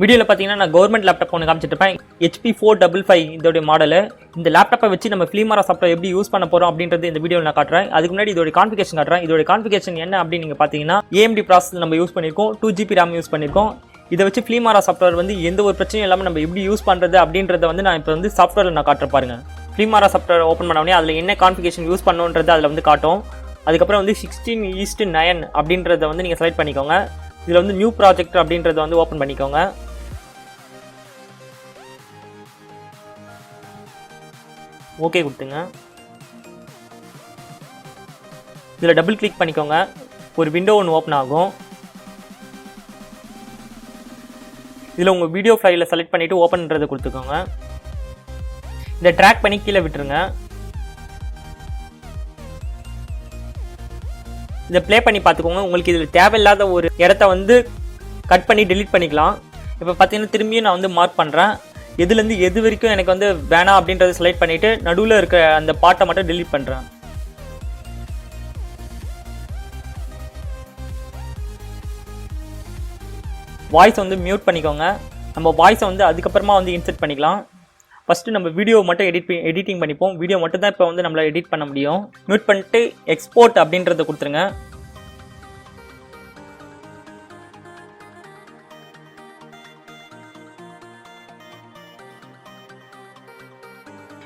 வீடியோவில் பார்த்தீங்கன்னா நான் கவர்மெண்ட் லேப்டாப் ஒன்று காமிச்சிருப்பேன் ஹெச்பி ஃபோர் டபுள் ஃபைவ் இதோடைய மாடலு இந்த லேப்டாப்பை வச்சு நம்ம ஃப்ளீமாரா சாஃப்ட்வேர் எப்படி யூஸ் பண்ண போகிறோம் அப்படின்றது இந்த வீடியோவில் நான் காட்டுறேன். அதுக்கு முன்னாடி இதோட கான்ஃபிகேஷன் காட்டுறேன். இதோட கான்ஃபிகேஷன் என்ன அப்படின்னு நீங்கள் பார்த்தீங்கன்னா ஏஎம்டி ப்ராசஸ் நம்ம யூஸ் பண்ணியிருக்கோம் டூ ஜிபி ரேம் யூஸ் பண்ணியிருக்கோம் இதை வச்சு ஃப்ளீமாரா சாஃப்ட்வேர் வந்து எந்த ஒரு பிரச்சனையும் இல்லாமல் நம்ம எப்படி யூஸ் பண்ணுறது அப்படின்றத வந்து நான் இப்போ வந்து சாஃப்ட்வேரில் நான் காட்டுற பாருங்க. ஃப்ளீமாரா சாஃப்ட்வேர் ஓப்பன் பண்ண உடனே அதில் என்ன கான்ஃபிகேஷன் யூஸ் பண்ணுன்றது அதில் வந்து காட்டும். அதுக்கப்புறம் வந்து சிக்ஸ்டீன் ஈஸ்ட் நயன் அப்படின்றத வந்து நீங்கள் செலக்ட் பண்ணிக்கோங்க. இதில் வந்து நியூ ப்ராஜெக்ட் அப்படின்றத வந்து ஓப்பன் பண்ணிக்கோங்க. ஓகே கொடுத்துங்க. இதில் டபுள் கிளிக் பண்ணிக்கோங்க. ஒரு விண்டோ ஒன்று ஓப்பன் ஆகும். இதில் உங்கள் வீடியோ ஃபைலில் செலக்ட் பண்ணிவிட்டு ஓப்பன்ன்றதை கொடுத்துக்கோங்க. இதை ட்ராக் பண்ணி கீழே விட்டுருங்க. இதை ப்ளே பண்ணி பார்த்துக்கோங்க. உங்களுக்கு இதில் தேவையில்லாத ஒரு இடத்த வந்து கட் பண்ணி டெலிட் பண்ணிக்கலாம். இப்போ பார்த்தீங்கன்னா திரும்பியும் நான் வந்து மார்க் பண்ணுறேன் எதுலேருந்து எது வரைக்கும் எனக்கு வந்து வேணாம் அப்படின்றத செலக்ட் பண்ணிவிட்டு நடுவில் இருக்க அந்த பாட்டை மட்டும் delete பண்ணுறேன் வாய்ஸ் வந்து மியூட் பண்ணிக்கோங்க. நம்ம வாய்ஸை வந்து அதுக்கப்புறமா வந்து இன்செர்ட் பண்ணிக்கலாம். ஃபஸ்ட்டு நம்ம வீடியோ மட்டும் எடிட் எடிட்டிங் பண்ணிப்போம். வீடியோ மட்டும் தான் இப்போ வந்து நம்மளால் எடிட் பண்ண முடியும். மியூட் பண்ணிட்டு எக்ஸ்போர்ட் அப்படின்றத கொடுத்துருங்க.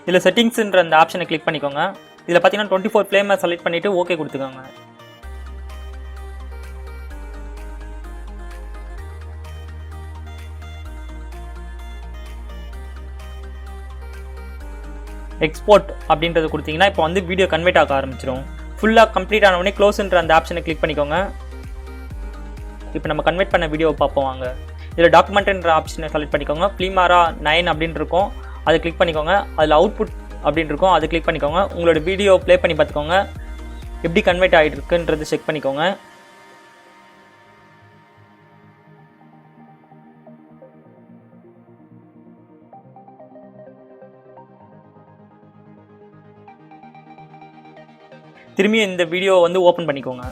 இதில் செட்டிங்ஸ்ன்ற அந்த ஆப்ஷனை கிளிக் பண்ணிக்கோங்க. இதில் பார்த்தீங்கன்னா டுவெண்ட்டி ஃபோர் ஃப்ளேமை செலக்ட் பண்ணிவிட்டு ஓகே கொடுத்துக்கோங்க. எக்ஸ்போர்ட் அப்படின்றது கொடுத்தீங்கன்னா இப்போ வந்து வீடியோ கன்வெர்ட் ஆக ஆரம்பிச்சிடும் ஃபுல்லாக கம்ப்ளீட் ஆன உடனே க்ளோஸ்ன்ற அந்த ஆப்ஷனை கிளிக் பண்ணிக்கோங்க. இப்போ நம்ம கன்வெர்ட் பண்ண வீடியோவை பார்ப்போம் வாங்க. இதில் டாக்குமெண்ட்ன்ற ஆப்ஷனை செலக்ட் பண்ணிக்கோங்க. ஃப்ளீமாரா நைன் அப்படின்னு இருக்கும். அதை கிளிக் பண்ணிக்கோங்க. அதில் அவுட்புட் அப்படின்னு இருக்கும். அதை கிளிக் பண்ணிக்கோங்க. உங்களோட வீடியோ ப்ளே பண்ணி பார்த்துக்கோங்க. எப்படி கன்வெர்ட் ஆகிட்டு இருக்குன்றது செக் பண்ணிக்கோங்க. திரும்பி இந்த வீடியோ வந்து ஓப்பன் பண்ணிக்கோங்க.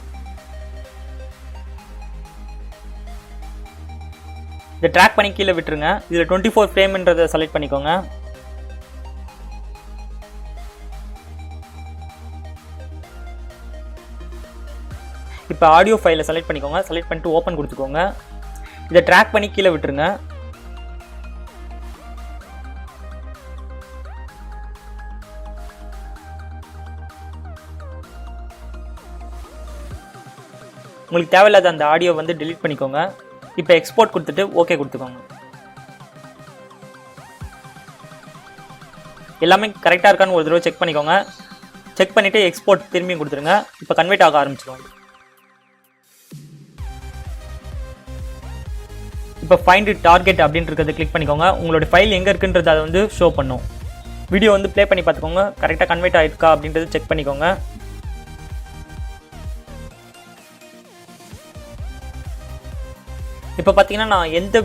இதை ட்ராக் பண்ணி கீழே விட்டுருங்க. இதில் டுவெண்ட்டி ஃபோர் ஃப்ரேம்ன்றதை செலக்ட் பண்ணிக்கோங்க. இப்போ ஆடியோ ஃபைலை செலக்ட் பண்ணிக்கோங்க. செலக்ட் பண்ணிட்டு ஓப்பன் கொடுத்துக்கோங்க. இதை ட்ராக் பண்ணி கீழே விட்டுருங்க. உங்களுக்கு தேவையில்லாத அந்த ஆடியோ வந்து டிலீட் பண்ணிக்கோங்க. இப்போ எக்ஸ்போர்ட் கொடுத்துட்டு ஓகே கொடுத்துக்கோங்க. எல்லாமே கரெக்டாக இருக்கான்னு ஒரு தடவை செக் பண்ணிக்கோங்க. செக் பண்ணிவிட்டு எக்ஸ்போர்ட் திரும்பியும் கொடுத்துருங்க. இப்போ கன்வெர்ட் ஆக ஆரம்பிச்சிடும். இப்போ ஃபைண்ட் டார்கெட் அப்படின்றத கிளிக் பண்ணிக்கோங்க. உங்களோட ஃபைல் எங்கே இருக்குன்றது அதை வந்து ஷோ பண்ணும். வீடியோ வந்து ப்ளே பண்ணி பார்த்துக்கோங்க. கரெக்டாக கன்வெர்ட் ஆயிருக்கா அப்படின்றது செக் பண்ணிக்கோங்க. இப்போ பார்த்தீங்கன்னா நான் எந்த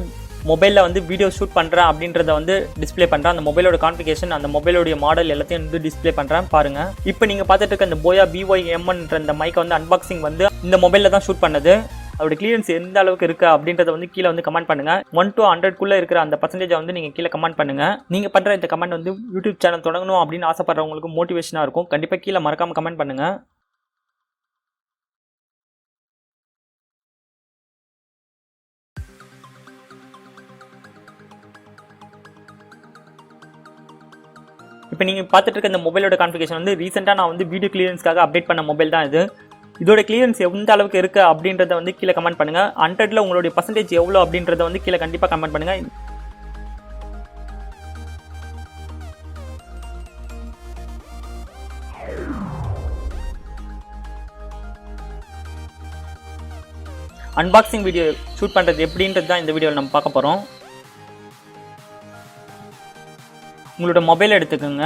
மொபைலில் வந்து வீடியோ ஷூட் பண்ணுறேன் அப்படின்றத வந்து டிஸ்ப்ளே பண்ணுறேன் அந்த மொபைலோட கான்ஃபிகேஷன் அந்த மொபைலோடைய மாடல் எல்லாத்தையும் வந்து டிஸ்பிளே பண்ணுறேன் பாருங்கள் இப்போ நீங்கள் பார்த்துட்டு இருக்க இந்த போயா பிஒய் எம்என்ற அந்த மைக்கை வந்து அன்பாக்சிங் வந்து இந்த மொபைலில் தான் ஷூட் பண்ணது. அதோட கிளியரன்ஸ் எந்த அளவுக்கு இருக்குது அப்படின்றத வந்து கீழே வந்து கமெண்ட் பண்ணுங்கள் ஒன் டு ஹண்ட்ரட்குள்ளே இருக்கிற அந்த பர்சன்டேஜை வந்து நீங்கள் கீழே கமெண்ட் பண்ணுங்கள் நீங்கள் பண்ணுற இந்த கமெண்ட் வந்து யூடியூப் சேனல் தொடங்கணும் அப்படின்னு ஆசைப்படுறவங்களுக்கு மோட்டிவேஷனாக இருக்கும். கண்டிப்பாக கீழே மறக்காமல் கமெண்ட் பண்ணுங்கள் இப்போ நீங்கள் பார்த்துட்டு இருக்க இந்த மொபைலோட கான்ஃபிகேஷன் வந்து ரீசெண்டாக நான் வந்து வீடியோ கிளியரன்ஸ்க்காக அப்டேட் பண்ண மொபைல் தான் இது. இதோட கிளியரன்ஸ் எந்த அளவுக்கு இருக்குது அப்படின்றத வந்து கீழே கமெண்ட் பண்ணுங்கள் ஹண்ட்ரட்ல உங்களுடைய பர்சன்டேஜ் எவ்வளோ அப்படின்றத வந்து கீழே கண்டிப்பாக கமெண்ட் பண்ணுங்கள் அன்பாக்சிங் வீடியோ ஷூட் பண்ணுறது எப்படின்றது தான் இந்த வீடியோவில் நம்ம பார்க்க போகிறோம் உங்களோட மொபைல் எடுத்துக்கோங்க.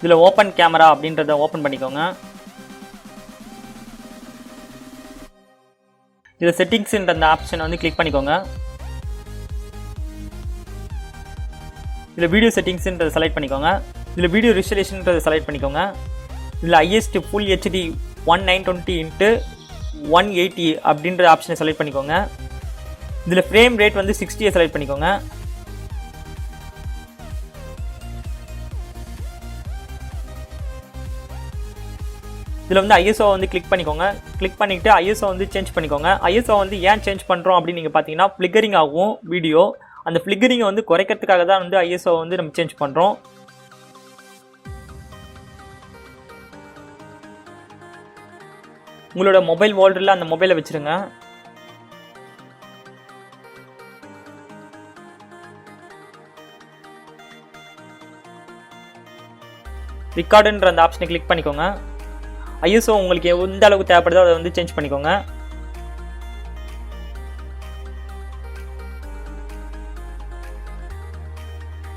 இதில் ஓப்பன் கேமரா அப்படின்றத ஓப்பன் பண்ணிக்கோங்க. இதில் செட்டிங்ஸ்ன்ற அந்த ஆப்ஷனை வந்து கிளிக் பண்ணிக்கோங்க. இதில் வீடியோ செட்டிங்ஸ்ன்றதை செலக்ட் பண்ணிக்கோங்க. இதில் வீடியோ ரிசலேஷன்ன்றதை செலக்ட் பண்ணிக்கோங்க. இதில் highest full HD one nine twenty into one eighty அப்படின்ற ஆப்ஷனை செலக்ட் பண்ணிக்கோங்க. இதில் ஃப்ரேம் ரேட் வந்து சிக்ஸ்டியை செலக்ட் பண்ணிக்கோங்க. இதில் வந்து ஐஎஸ்ஓ வந்து கிளிக் பண்ணிக்கோங்க. கிளிக் பண்ணிவிட்டு ஐஎஸ்ஓ வந்து சேஞ்ச் பண்ணிக்கோங்க. ஐஎஸ்ஓ வந்து ஏன் சேஞ்ச் பண்ணுறோம் அப்படின்னு நீங்கள் பார்த்தீங்கன்னா ஃப்ளிகரிங் ஆகும் வீடியோ அந்த ஃப்ளிகரிங்கை வந்து குறைக்கிறதுக்காக தான் வந்து ஐஎஸ்ஓ வந்து நம்ம சேஞ்ச் பண்ணுறோம் உங்களோட மொபைல் வால்டரில் அந்த மொபைலை வச்சுருங்க. ரிகார்டுன்ற அந்த ஆப்ஷனை கிளிக் பண்ணிக்கோங்க. ஐஎஸ்ஓ உங்களுக்கு எந்த அளவுக்கு தேவைப்படுதோ அதை வந்து சேஞ்ச் பண்ணிக்கோங்க.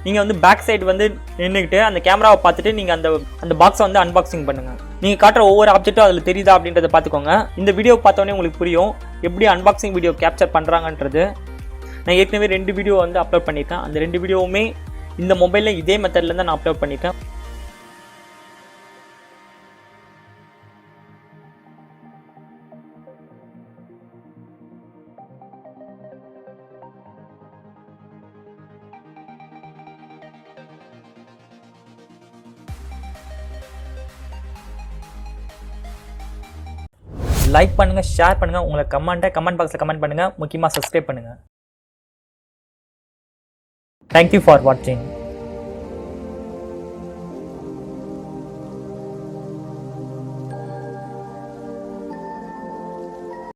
நீங்கள் வந்து பேக் சைடு வந்து நின்றுக்கிட்டு அந்த கேமராவை பார்த்துட்டு நீங்கள் அந்த அந்த பாக்ஸை வந்து அன்பாக்சிங் பண்ணுங்கள் நீங்கள் காட்டுற ஒவ்வொரு ஆப்ஜெக்ட்டும் அதில் தெரியுதா அப்படின்றத பார்த்துக்கோங்க. இந்த வீடியோ பார்த்தோன்னே உங்களுக்கு புரியும். எப்படி அன்பாக்சிங் வீடியோ கேப்சர் பண்ணுறாங்கன்றது நான் ஏற்கனவே ரெண்டு வீடியோ வந்து அப்லோட் பண்ணியிருக்கேன். அந்த ரெண்டு வீடியோவுமே இந்த மொபைலில் இதே மெத்தட்லேருந்து நான் அப்லோட் பண்ணியிருக்கேன். லைக் பண்ணுங்கள் ஷேர் பண்ணுங்கள் உங்களை கமெண்ட்டை கமெண்ட் பாக்ஸில் கமெண்ட் பண்ணுங்கள் முக்கியமாக சப்ஸ்கிரைப் பண்ணுங்கள் தேங்க்யூ ஃபார் வாட்சிங்